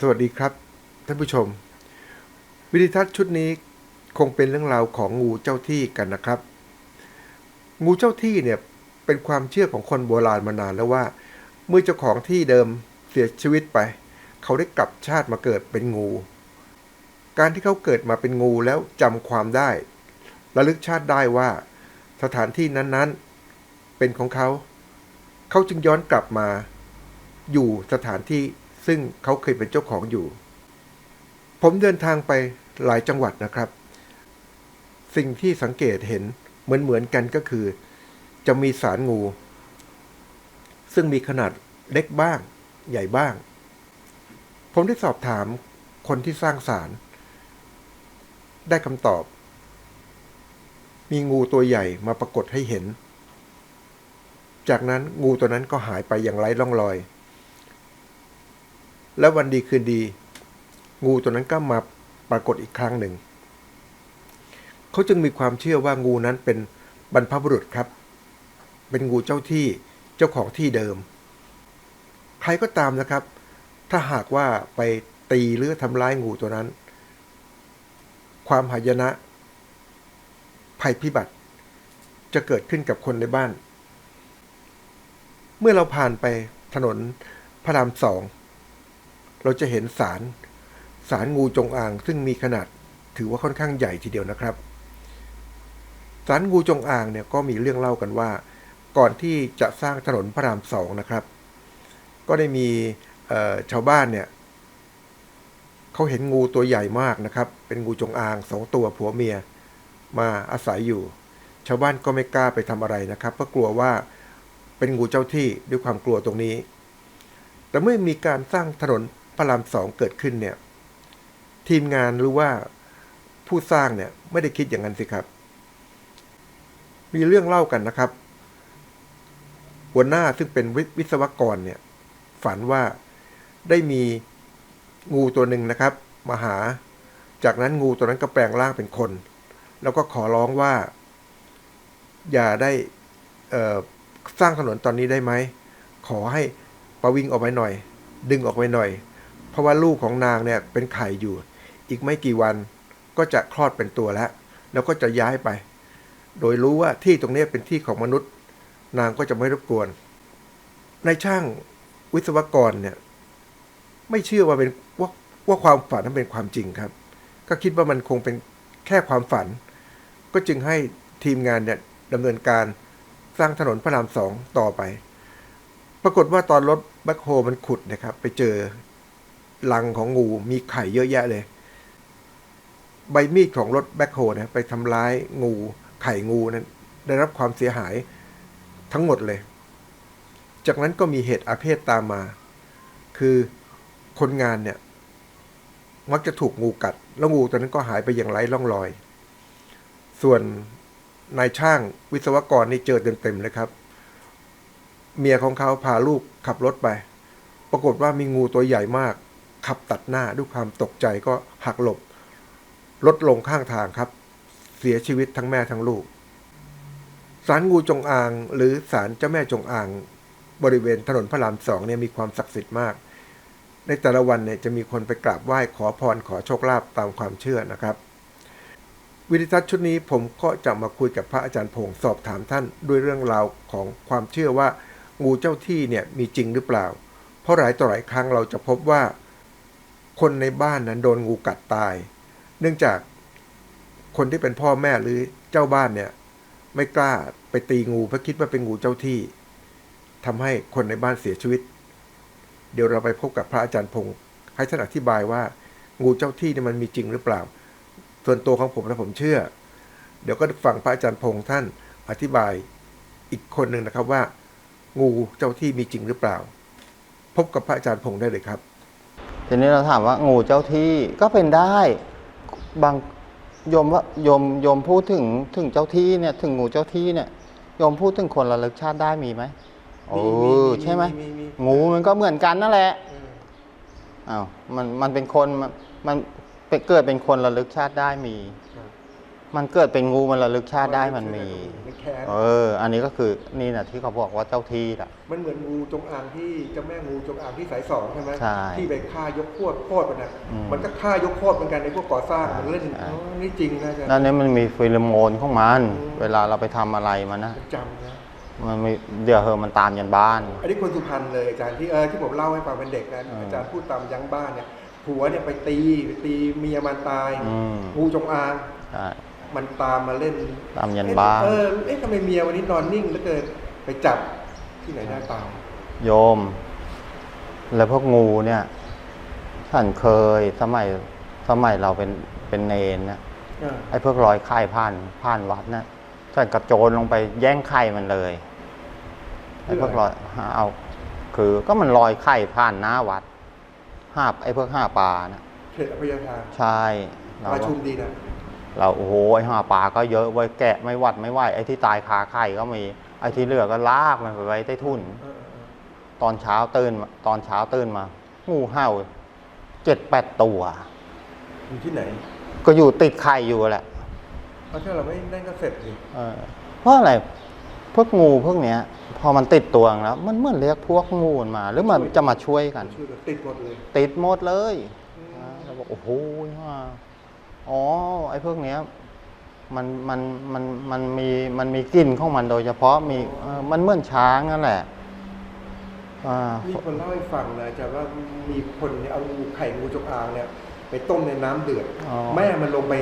สวัสดีครับ ท่านผู้ชม วิดีทัศน์ชุดนี้คงเป็นเรื่องราวของงูเจ้าที่กันนะครับ งูเจ้าที่เนี่ยเป็นความเชื่อของคนโบราณมานานแล้วว่า เมื่อเจ้าของที่เดิมเสียชีวิตไป เขาได้กลับชาติมาเกิดเป็นงู การที่เขาเกิดมาเป็นงูแล้วจำความได้ระลึกชาติได้ว่า สถานที่นั้นๆเป็นของเขา เขาจึงย้อนกลับมา อยู่สถานที่ ซึ่งเขาเคยเป็นเจ้าของอยู่ ผมเดินทางไปหลายจังหวัดนะครับ สิ่งที่สังเกตเห็นเหมือนเหมือนๆกันก็คือ จะมีสารงู ซึ่งมีขนาดเล็กบ้าง ใหญ่บ้าง ผมได้สอบถามคนที่สร้างสาร ได้คำตอบ มีงูตัวใหญ่มาปรากฏให้เห็น จากนั้นงูตัวนั้นก็หายไปอย่างไร้ร่องรอย แล้ววันดีคืนดี งูตัวนั้นก็มาปรากฏอีกครั้งหนึ่ง เขาจึงมีความเชื่อว่างูนั้นเป็นบรรพบุรุษครับ เป็นงูเจ้าที่เจ้าของที่เดิม ใครก็ตามนะครับ ถ้าหากว่าไปตีหรือทำร้ายงูตัวนั้น ความหายนะ ภัยพิบัติ จะเกิดขึ้นกับคนในบ้าน เมื่อเราผ่านไปถนนพระรามสอง เราจะเห็นสารสารงูจงอาง ซึ่งมีขนาดถือว่าค่อนข้างใหญ่ทีเดียวนะครับ สารงูจงอางเนี่ยก็มีเรื่องเล่ากันว่า ก่อนที่จะสร้างถนนพระรามสองนะครับ ก็ได้มีชาวบ้านเนี่ยเขาเห็นงูตัวใหญ่มากนะครับ เป็นงูจงอางสองตัวผัวเมียมาอาศัยอยู่ ชาวบ้านก็ไม่กล้าไปทำอะไรนะครับ เพราะกลัวว่าเป็นงูเจ้าที่ด้วยความกลัวตรงนี้ แต่เมื่อมีการสร้างถนน พระรามสองเกิดขึ้นเนี่ย ทีมงานหรือว่าผู้สร้างเนี่ยไม่ได้คิดอย่างนั้นสิครับ มีเรื่องเล่ากันนะครับ หัวหน้าซึ่งเป็นวิวิศวกรเนี่ย ฝันว่าได้มีงูตัวหนึ่งนะครับ มาหา จากนั้นงูตัวนั้นก็แปลงร่างเป็นคน แล้วก็ขอร้องว่า อย่าได้สร้างถนนตอนนี้ได้ไหม ขอให้ประวิงออกไปหน่อย ดึงออกไปหน่อย ราะว่าลูกของนางเนี่ยเป็นไข่อยู่ อีกไม่กี่วันก็จะคลอดเป็นตัวแล้ว แล้วก็จะย้ายไป โดยรู้ว่าที่ตรงนี้เป็นที่ของมนุษย์ นางก็จะไม่รบกวนนายช่างวิศวกรเนี่ย ไม่เชื่อว่าเป็นว่าว่าความฝันนั้นเป็นความจริงครับ ก็คิดว่ามันคงเป็นแค่ความฝัน ก็จึงให้ทีมงานเนี่ยดำเนินการสร้างถนนพระรามสองต่อไป ปรากฏว่าตอนรถแบ็คโฮมันขุดนะครับ ไปเจอ ลังของงูมีไข่เยอะแยะเลย ใบมีดของรถแบ็คโฮนะไปทำร้ายงูไข่งูนั้น ได้รับความเสียหายทั้งหมดเลย จากนั้นก็มีเหตุอาเพศตามมา คือคนงานเนี่ย มักจะถูกงูกัด แล้วงูตัวนั้นก็หายไปอย่างไร้ร่องรอย ส่วนนายช่างวิศวกรนี่เจอเต็มๆเลยครับ เมียของเขาพาลูกขับรถไป ปรากฏว่ามีงูตัวใหญ่มาก ขับตัดหน้าด้วยความตกใจก็หักหลบรถลงข้างทางครับ เสียชีวิตทั้งแม่ทั้งลูกศาลงูจงอาง หรือศาลเจ้าแม่จงอาง บริเวณถนนพระรามสองเนี่ยมีความศักดิ์สิทธิ์มาก ในแต่ละวันเนี่ยจะมีคนไปกราบไหว้ขอพรขอโชคลาภตามความเชื่อนะครับ วิดิทัศน์ชุดนี้ผมก็จะมาคุยกับพระอาจารย์พงศ์สอบถามท่านด้วยเรื่องราวของความเชื่อว่า งูเจ้าที่เนี่ยมีจริงหรือเปล่า เพราะหลายต่อหลายครั้งเราจะพบว่า คนในบ้านนั้นโดนงูกัดตาย เนื่องจากคนที่เป็นพ่อแม่หรือเจ้าบ้านเนี่ย ไม่กล้าไปตีงูเพราะคิดว่าเป็นงูเจ้าที่ทำให้คนในบ้านเสียชีวิต เดี๋ยวเราไปพบกับพระอาจารย์พงศ์ให้ท่านอธิบายว่า งูเจ้าที่เนี่ยมันมีจริงหรือเปล่า ส่วนตัวของผมและผมเชื่อ เดี๋ยวก็ฟังพระอาจารย์พงศ์ท่านอธิบายอีกคนหนึ่งนะครับว่า งูเจ้าที่มีจริงหรือเปล่า พบกับพระอาจารย์พงศ์ได้เลยครับ ทีนี้เราถามว่างูเจ้าที่ก็เป็นได้บางโยมว่าโยมโยมพูดถึงถึงเจ้าที่เนี่ยถึงงูเจ้าที่เนี่ยโยมพูดถึงคนระลึกชาติได้มีไหมโอ้ใช่ไหมงูมันก็เหมือนกันนั่นแหละอ้าวมันมันเป็นคนมันมันเป็นเกิดเป็นคนระลึกชาติได้มี มันเกิดเป็นงูมันระลึกชาติได้มันมี มันแค้นเออ อันนี้ก็คือนี่นะที่เขาบอกว่าเจ้าที่อะ มันเหมือนงูจงอางที่เจ้าแม่งูจงอางที่สายสองใช่ไหมใช่ที่ไปฆ่ายกโคตรโคตรมันนะอืมมันก็ฆ่ายกโคตรเหมือนกันในพวกก่อสร้างใช่มันเล่นใช่ อ๋อนี่จริงนะอาจารย์ ด้านนี้มันมีฟิโลโมนของมัน อืม เวลาเราไปทำอะไรมันนะมันจำนะ มันมีเดี๋ยวเหอะมันตามยันบ้าน อันนี้คนสุพรรณเลยอาจารย์ที่เออที่ผมเล่าให้ฟังเป็นเด็กนะอืมอาจารย์พูดตามยังบ้านเนี่ยผัวเนี่ยไปตีไปตีเมียมันตายอืม งูจงอาง ใช่ มันตามมาเล่นตามยันบ้านเออเอ๊ะทำไมเมียวันนี้นอนนิ่งเหลือเกินไปจับที่ไหนได้ตามโยม แล้วพวกงูเนี่ยฉันเคยสมัยสมัยเราเป็นเป็นเนนนะเออไอ้พวกรอยไข่ผ่านผ่านวัดนะฉันกระโจนลงไปแย่งไข่มันเลยไอ้พวกรอยเอา คือก็มันลอยไข่ผ่านหน้าวัดห้าไอ้พวกห้าปลานะเขตอภัยทานใช่เราประก็ชุมดีนะ เราโอ้โหไอ้ห้าปลาก็เยอะไว้ยแกะไม่หวัดไม่ไหวไอ้ที่ตายคาไข่ก็มีไอ้ที่เหลือก็ลากมันไปไว้ใต้ทุ่นเออเออเออตอนเช้าตื่นมาตอนเช้าตื่นมา งูเห่าเจ็ดแปดตัว อยู่ที่ไหนก็อยู่ติดไข่อยู่แหละเอาถ้าเราไม่นั่นก็เสร็จสิเออเพราะอะไรพวกงูพวกเนี้ย พอมันติดตัวแล้ว มันเหมือนเรียกพวกงูมันมาหรือมันจะมาช่วยกัน ช่วยกันติดหมดเลย ติดหมดเลยอืมนะเราบอกโอ้โหว่า อ๋อ ไอ้พวกเนี้ยมันมันมันมันมีมันมีกลิ่นของมันโดยเฉพาะมีเออมันเหมือนช้างนั่นแหละอ่ามีคนเล่าให้ฟังนะอาจารย์ว่ามีคนเนี่ยเอางูไข่งูจงอางเนี่ย ไปต้มในน้ำเดือด อ๋อแม่มันลงไป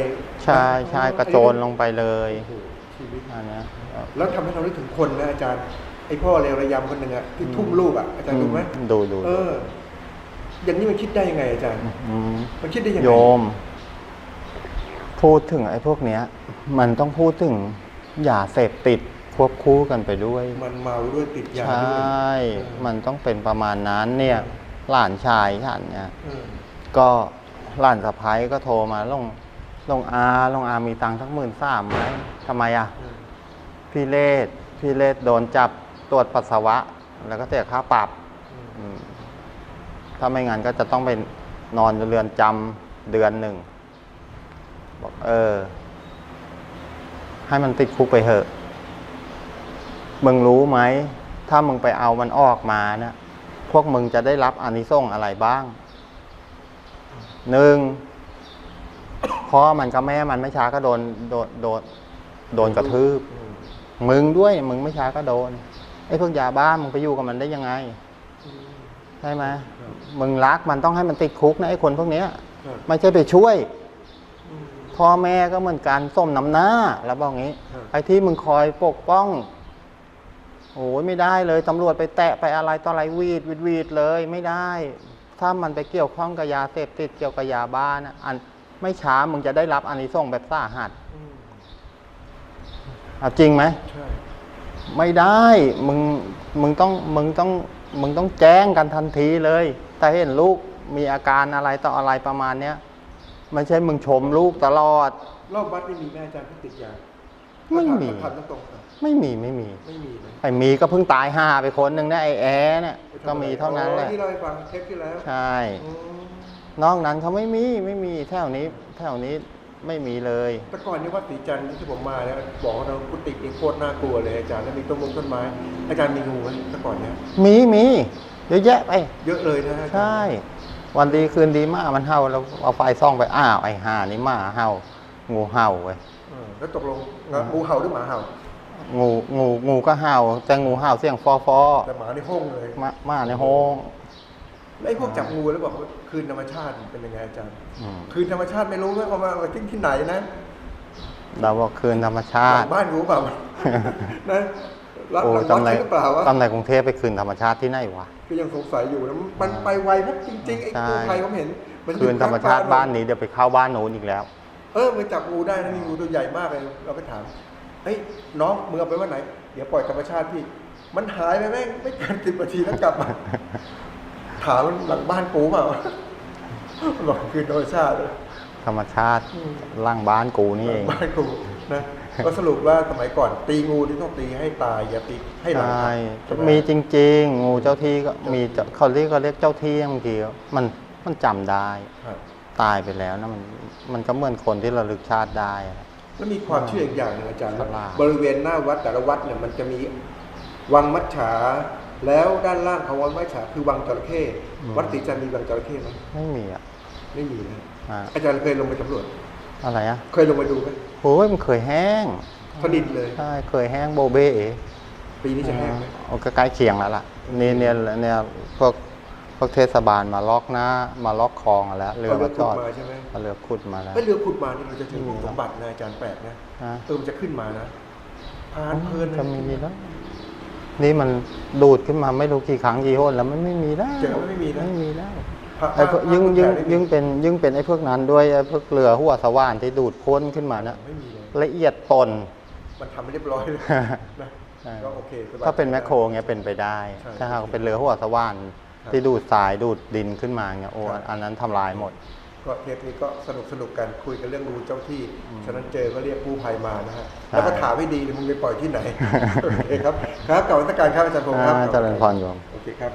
ใช่ใช่กระโจนลงไปเลยโอ้โหชีวิต อันเนี้ยเอ่อแล้วทำให้เรานึกถึงคนนะอาจารย์ ไอ้พ่อเลวระยำคนหนึ่งอะที่ทุ่มลูกอะอาจารย์ดูไหมดูดูเออ อย่างนี้มันคิดได้ยังไงอาจารย์ มมันคิดได้ยังไงโยม พูดถึงไอ้พวกเนี้ย มันต้องพูดถึงยาเสพติดควบคู่กันไปด้วย มันเมาด้วยติดยาใชด้วย่ มันต้องเป็นประมาณนั้นเนี่ย หลานชายฉันเนี่ย เออก็หลานสะพ้ายก็โทรมาลงลงอาลงอามีตังค์สักหมื่นสามไหมทำไมอะ เออพี่เลศพี่เลศโดนจับตรวจปัสสาวะ แล้วก็เสียค่าปรับอืมถ้าไม่งั้นก็จะต้องไปนอนอยู่เรือนจำเดือนหนึ่ง บอกเออ ให้มันติดคุกไปเถอะ มึงรู้ไหม ถ้ามึงไปเอามันออกมาเนะพวกมึงจะได้รับอานิสงส์อะไรบ้าง หนึ่งพ่อมันกับแม่มันไม่ช้าก็โดนโดนโดนโดนกระทืบอืมมึงด้วย มึงไม่ช้าก็โดนไอ้พวกยาบ้ามึงไปอยู่กับมันได้ยังไงอืมใช่ไหมครับมึงรักมันต้องให้มันติดคุกนะไอ้คนพวกเนี้ยครับไม่ใช่ไปช่วยอืม พ่อแม่ก็เหมือนกันส้มน้ำหน้า แล้วบอกงี้ครับไอ้ที่มึงคอยปกป้องโอ้ยไม่ได้เลยตำรวจไปแตะไปอะไรต่ออะไรวีดวีดวีดเลยไม่ได้ ถ้ามันไปเกี่ยวข้องกับยาเสพติดเกี่ยวกับยาบ้านะอันไม่ช้ามึงจะได้รับอานิสงส์แบบสาหัสอืมเอาจริงไหมใช่ไม่ได้มึงมึงต้องมึงต้องมึงต้องแจ้งกันทันทีเลย ถ้าเห็นลูกมีอาการอะไรต่ออะไรประมาณเนี้ย ไม่ใช่มึงชมลูกตลอด รอบวัดไม่มีแม่อาจารย์ที่ติดยาไม่มี ถามตรงๆครับไม่มีไม่มี ไม่มีนะไอ้มีก็เพิ่งตายห่าไปคนหนึ่งนะไอ้แอเนี่ยก็มีเท่านั้นแหละอ๋อที่เราให้ฟังเทปที่แล้วใช่อืมนอกนั้นเขาไม่มีไม่มีแถวนี้แถวนี้ไม่มีเลย แต่ก่อนนี่วัดศรีจันทร์ที่ผมมาเนี่ยบอกว่าเรากุฏินี่โคตรน่ากลัวเลยอาจารย์แล้วมีต้นมงต้นไม้ อาจารย์มีงูไหมแต่ก่อนเนี่ยมีมีเยอะแยะไป เยอะเลยนะอาจารย์ใช่ วันดีคืนดีหมามันเห่าเราเอาไฟส่องไปอ้าวไอ้ห่านี่หมาเห่างูเห่าเว้ยเออแล้วตกลงงูเห่าหรือหมาเห่า งูงูงูก็เห่าแต่งูเห่าเสียงฟอฟอแต่หมาในห้องเลยมามาในห้องแล้วไอ้พวกจับงูแล้วบอกว่าคืนธรรมชาติเป็นยังไงอาจารย์อืมคืนธรรมชาติไม่รู้ว่าเขามาเอาทิ้งที่ไหนนะ เราบอกคืนธรรมชาหลัติงบ้านงูเปล่านะ หลังโอ้หลังตำบ้านไหนใช่หรือเปล่าวะตำไหนกรุงเทพไปคืนธรรมชาติที่ไหนวะก็ยังสงสัยอยู่นะมันไปไวมากจริงๆไอ้ใช่ตัวไทยผมเห็นมัอยู่คืนธรรมชาติข้งบ้านนี้เดี๋ยวไปเข้าบ้านโน้นอีกแล้ว เออมันจับงูได้นะมีงูตัวใหญ่มากเลยเราไปถามเฮ้ยน้องมึงเอาไปว่าไหน เดี๋ยวปล่อยธรรมชาติพี่มันหายไปแม่งไม่เกินสิบนาทีแล้วกลับมาถามมันหลังบ้านกูเปล่าบอกคืนธรรมชาติธรรมชาติอืมล่างบ้านกูนี่หลัเองงบ้านกู นะก็สรุปว่าสมัยก่อนตีงูที่ต้องตีให้ตายอย่าตีให้หลังใช่ใช่ไหมีจริง ๆ งูเจ้าที่ก็มีเจ้าเขาเรียกเขาเรียกเจ้าที่บางทีมันมันจำได้ครับตายไปแล้วนะมันมันก็เหมือนคนที่ระลึกชาติได้อะอแล้วมีความเชื่ออีกอย่างหนึงอาจารย์ฉลาดบริเวณหน้าวัดแต่ละวัดเนี่ยมันจะมีวังมัจฉาแล้วด้านล่างของวังมัจฉาคือวังจระเข้วัดศรีจันทร์มีวังจระเข้ไหมไม่มีอะไม่มีนะอ่าอาจารย์เคยลงไปสำรวจ อะไรอะ เคยลงไปดูไหมโอ้ยมันเคยแห้งสนิทเลยใช่เคยแห้งโบเบ้ปีนี้จะแห้งไหมเอาก็ใกล้เคียงแล้วล่ะนี่เนี่ยเนี่ยพวกพวกเทศบาลมาล็อกหน้ามาล็อกคลองแล้วเรือเอาเรือมาจขุดอดมาใช่ไหมเอาเรือขุดมาแล้วถ้าเรือขุดมานี่เราจะเจอพวกไม่มีสมบัตินะอาจารย์แปลกนะฮะเออมันจะขึ้นมานะพานเพลินเลยจะมีแล้วนี่มันดูดขึ้นมาไม่รู้กี่ครั้งกี่หนแล้วมันไม่มีแล้วเจอว่าไม่มีนะไม่มีแล้วพระ ไอ้พวกพระยิ่งพระยิ่งแผ่ไม่มียิ่งเป็นยิ่งเป็นไอ้พวกนั้นด้วยไอ้พวกเรือหัวสว่านที่ดูดพ้นขึ้นมานะไม่มีเลยละเอียดตนมันทำไม่เรียบร้อยเลยนะใช่ก็โอเคสบยถ้าเป็นแมคโครเงี้ยเป็นไปได้ใช่ถ้าหากเป็นเรือหัวสว่านครับที่ดูดทรายดูดดินขึ้นมาเงี้ยโอ้ครับอันนั้นทำลายหมด ก็เทปนี้ก็สนุกสนุกกันคุยกันเรื่องงูเจ้าที่ ฉะนั้นเจอก็เรียกกู้ภัยมานะฮะใช่แล้วก็ถามให้ดีเลยมึงไปปล่อยที่ไหน โอเคครับ ครับกลับมาตรการครับอาจารย์พงศ์ครับอ่าเจริญพรโยมโอเคครับ